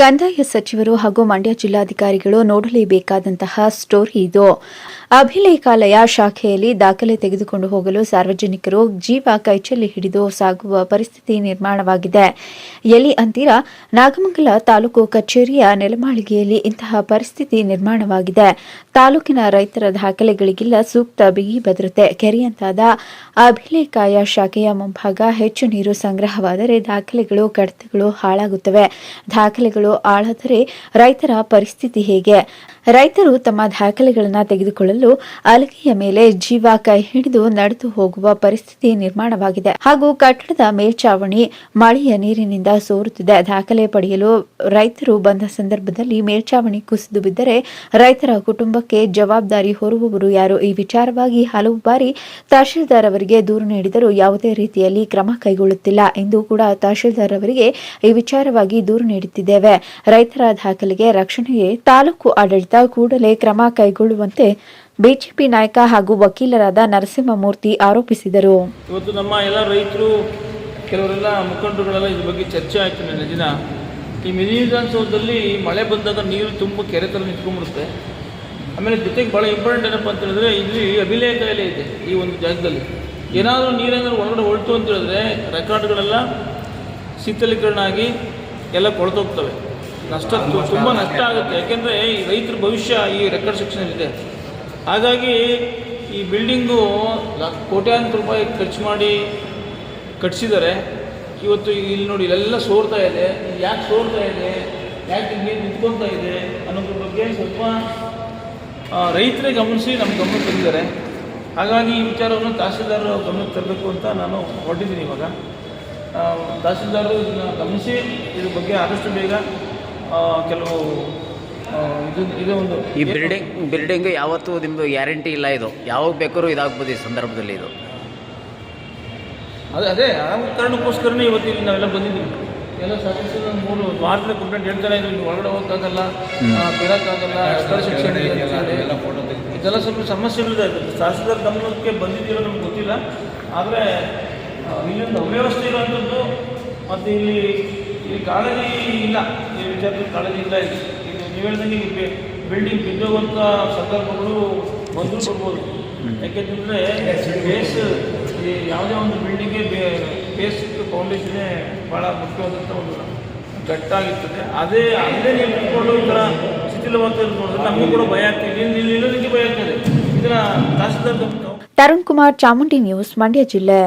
ಕಂದಾಯ ಸಚಿವರು ಹಾಗೂ ಮಂಡ್ಯ ಜಿಲ್ಲಾಧಿಕಾರಿಗಳು ನೋಡಲೇಬೇಕಾದಂತಹ ಸ್ಟೋರಿ ಇದು. ಅಭಿಲೇಖಾಲಯ ಶಾಖೆಯಲ್ಲಿ ದಾಖಲೆ ತೆಗೆದುಕೊಂಡು ಹೋಗಲು ಸಾರ್ವಜನಿಕರು ಜೀವ ಕೈಚಲ್ಲಿ ಹಿಡಿದು ಸಾಗುವ ಪರಿಸ್ಥಿತಿ ನಿರ್ಮಾಣವಾಗಿದೆ. ಎಲ್ಲಿ ಅಂತೀರಾ? ನಾಗಮಂಗಲ ತಾಲೂಕು ಕಚೇರಿಯ ನೆಲಮಾಳಿಗೆಯಲ್ಲಿ ಇಂತಹ ಪರಿಸ್ಥಿತಿ ನಿರ್ಮಾಣವಾಗಿದೆ. ತಾಲೂಕಿನ ರೈತರ ದಾಖಲೆಗಳಿಗಿಲ್ಲ ಸೂಕ್ತ ಬಿಗಿ ಭದ್ರತೆ, ಕೆರೆಯಂತಾದ ಅಭಿಲೇಖಾಯ ಶಾಖೆಯ ಮುಂಭಾಗ ಹೆಚ್ಚು ನೀರು ಸಂಗ್ರಹವಾದರೆ ದಾಖಲೆಗಳು, ಕಡತಗಳು ಹಾಳಾಗುತ್ತವೆ. ದಾಖಲೆಗಳು ಹಾಳಾದರೆ ರೈತರ ಪರಿಸ್ಥಿತಿ ಹೇಗೆ? ರೈತರು ತಮ್ಮ ದಾಖಲೆಗಳನ್ನು ತೆಗೆದುಕೊಳ್ಳಲು ಅಲಗೆಯ ಮೇಲೆ ಜೀವ ಕೈ ಹಿಡಿದು ನಡೆದು ಹೋಗುವ ಪರಿಸ್ಥಿತಿ ನಿರ್ಮಾಣವಾಗಿದೆ. ಹಾಗೂ ಕಟ್ಟಡದ ಮೇಲ್ಚಾವಣಿ ಮಳೆಯ ನೀರಿನಿಂದ ಸೋರುತ್ತಿದೆ. ದಾಖಲೆ ಪಡೆಯಲು ರೈತರು ಬಂದ ಸಂದರ್ಭದಲ್ಲಿ ಮೇಲ್ಚಾವಣಿ ಕುಸಿದು ಬಿದ್ದರೆ ರೈತರ ಕುಟುಂಬಕ್ಕೆ ಜವಾಬ್ದಾರಿ ಹೊರುವವರು ಯಾರು? ಈ ವಿಚಾರವಾಗಿ ಹಲವು ಬಾರಿ ತಹಶೀಲ್ದಾರ್ ಅವರಿಗೆ ದೂರು ನೀಡಿದರೂ ಯಾವುದೇ ರೀತಿಯಲ್ಲಿ ಕ್ರಮ ಕೈಗೊಳ್ಳುತ್ತಿಲ್ಲ ಎಂದು ಕೂಡ ತಹಶೀಲ್ದಾರ್ ಅವರಿಗೆ ಈ ವಿಚಾರವಾಗಿ ದೂರು ನೀಡುತ್ತಿದ್ದೇವೆ. ರೈತರ ದಾಖಲೆಗೆ ರಕ್ಷಣೆಗೆ ತಾಲೂಕು ಆಡಳಿತ ಕೂಡಲೇ ಕ್ರಮ ಕೈಗೊಳ್ಳುವಂತೆ ಬಿಜೆಪಿ ನಾಯಕ ಹಾಗೂ ವಕೀಲರಾದ ನರಸಿಂಹಮೂರ್ತಿ ಆರೋಪಿಸಿದರು. ಇವತ್ತು ನಮ್ಮ ಎಲ್ಲ ರೈತರು, ಕೆಲವರೆಲ್ಲ ಮುಖಂಡರುಗಳೆಲ್ಲ ಇದ್ರ ಬಗ್ಗೆ ಚರ್ಚೆ ಆಯಿತು ನಿನ್ನೆ ದಿನ. ಈ ಮಿನಿ ವಿಧಾನಸೌಧದಲ್ಲಿ ಮಳೆ ಬಂದಾಗ ನೀರು ತುಂಬ ಕೆರೆ ಥರ ನಿಂತ್ಕೊಂಡ್ಬಿಡುತ್ತೆ. ಆಮೇಲೆ ಜೊತೆಗೆ ಭಾಳ ಇಂಪಾರ್ಟೆಂಟ್ ಏನಪ್ಪ ಅಂತ ಹೇಳಿದ್ರೆ ಇಲ್ಲಿ ಅಭಿಲೇಖ ಕಾಯಿಲೆ ಇದೆ ಈ ಒಂದು ಜಾಗದಲ್ಲಿ. ಏನಾದರೂ ನೀರೇನಾದ್ರು ಒಳಗಡೆ ಹೊಳ್ತು ಅಂತ ಹೇಳಿದ್ರೆ ರೆಕಾರ್ಡ್ಗಳೆಲ್ಲ ಶೀತಲೀಕರಣ ಆಗಿ ಎಲ್ಲ ಕೊಳ್ತೋಗ್ತವೆ. ನಷ್ಟ ತುಂಬ ನಷ್ಟ ಆಗುತ್ತೆ. ಯಾಕೆಂದರೆ ಈ ರೈತರ ಭವಿಷ್ಯ ಈ ರೆಕಾರ್ಡ್ ಸೆಕ್ಷನಲ್ಲಿದೆ ಹಾಗಾಗಿ ಈ ಬಿಲ್ಡಿಂಗು ಕೋಟ್ಯಾಂತರ ರೂಪಾಯಿ ಖರ್ಚು ಮಾಡಿ ಕಟ್ಸಿದ್ದಾರೆ. ಇವತ್ತು ಇಲ್ಲಿ ನೋಡಿ ಇಲ್ಲೆಲ್ಲ ಸೋರ್ತಾ ಇದೆ. ಯಾಕೆ ಸೋರ್ತಾ ಇದೆ? ಯಾಕೆ ನೀರು ನಿಂತ್ಕೊತಾ ಇದೆ? ಅನ್ನೋದ್ರ ಬಗ್ಗೆ ಸ್ವಲ್ಪ ರೈತರೇ ಗಮನಿಸಿ ನಮ್ಮ ಗಮನಕ್ಕೆ ತಂದಿದ್ದಾರೆ. ಹಾಗಾಗಿ ಈ ವಿಚಾರವನ್ನು ತಹಸೀಲ್ದಾರ್ ಗಮನಕ್ಕೆ ತರಬೇಕು ಅಂತ ನಾನು ಹೊರಟಿದ್ದೀನಿ ಇವಾಗ. ತಹಸೀಲ್ದಾರರು ಇದನ್ನು ಗಮನಿಸಿ, ಇದ್ರ ಬಗ್ಗೆ ಆದಷ್ಟು ಬೇಗ ಕೆಲವು ಇದು ಇದು ಒಂದು ಈ ಬಿಲ್ಡಿಂಗ್ ಬಿಲ್ಡಿಂಗ್ ಯಾವತ್ತೂ ನಿಮ್ಮದು ಗ್ಯಾರಂಟಿ ಇಲ್ಲ ಇದು. ಯಾವಾಗ ಬೇಕಾದ್ರೂ ಇದಾಗ್ಬೋದು ಈ ಸಂದರ್ಭದಲ್ಲಿ ಇದು. ಅದೇ ಅದೇ ಆ ಕಾರಣಕ್ಕೋಸ್ಕರನೇ ಇವತ್ತು ಇಲ್ಲಿ ನಾವೆಲ್ಲ ಬಂದಿದ್ದೀವಿ. ಎಲ್ಲ ಸರ್ವಿಸ್ ಮೂರು ವಾರದಲ್ಲಿ ಕಂಪ್ಲೇಂಟ್ ಹೇಳ್ತಾನೆ ಇದ್ರು ನೀವು ಒಳಗಡೆ ಹೋಗೋಕ್ಕಾಗಲ್ಲ ಎಕ್ಸ್ಟ್ರಾ ಶಿಕ್ಷಣ ಇದೆಲ್ಲ ಸ್ವಲ್ಪ ಸಮಸ್ಯೆಗಳಿದೆ ಶಾಸಕರ ಗಮನಕ್ಕೆ ಬಂದಿದ್ದೀರೋ ನಮ್ಗೆ ಗೊತ್ತಿಲ್ಲ. ಆದರೆ ಇಲ್ಲೊಂದು ಅವ್ಯವಸ್ಥೆ ಇರೋಂಥದ್ದು ಮತ್ತು ಇಲ್ಲಿ ಇಲ್ಲಿ ಕಾಳಜಿ ಇಲ್ಲ. ಈ ವಿಚಾರದಲ್ಲಿ ಕಾಳಜಿ ಇಲ್ಲ. ಇಲ್ಲಿ ನೀವು ಹೇಳಿದಂಗೆ ಬಿಲ್ಡಿಂಗ್ ಬಿದ್ದೋಗುವಂಥ ಸಂದರ್ಭಗಳು ಬಂದರೂ ಬರ್ಬೋದು ಯಾಕೆಂತಂದರೆ ಬೇಸ್ ಈ ಯಾವುದೇ ಒಂದು ಬಿಲ್ಡಿಂಗೇ ಬೇ ಬೇಸ್ ಫೌಂಡೇಶನ್ನೇ ಭಾಳ ಮುಖ್ಯವಾದಂಥ ಒಂದು ಗಟ್ಟಾಗಿರ್ತದೆ ಅದೇ ಅಲ್ಲೇ ನೀವು ನಿಂತ್ಕೊಂಡು ಈ ಥರ ಶಿಥಿಲವಂತ ನೋಡಿದ್ರೆ ನಮಗೂ ಕೂಡ ಭಯ ಆಗ್ತದೆ. ಇಲ್ಲಿ ನಿಲ್ಲೋದಕ್ಕೆ ಭಯ ಆಗ್ತದೆ. ಇದನ್ನು ತಹಸೀಲ್ದಾರ್ ತರುಣ್ ಕುಮಾರ್ ಚಾಮುಂಡಿ ನ್ಯೂಸ್ ಮಂಡ್ಯ ಜಿಲ್ಲೆ.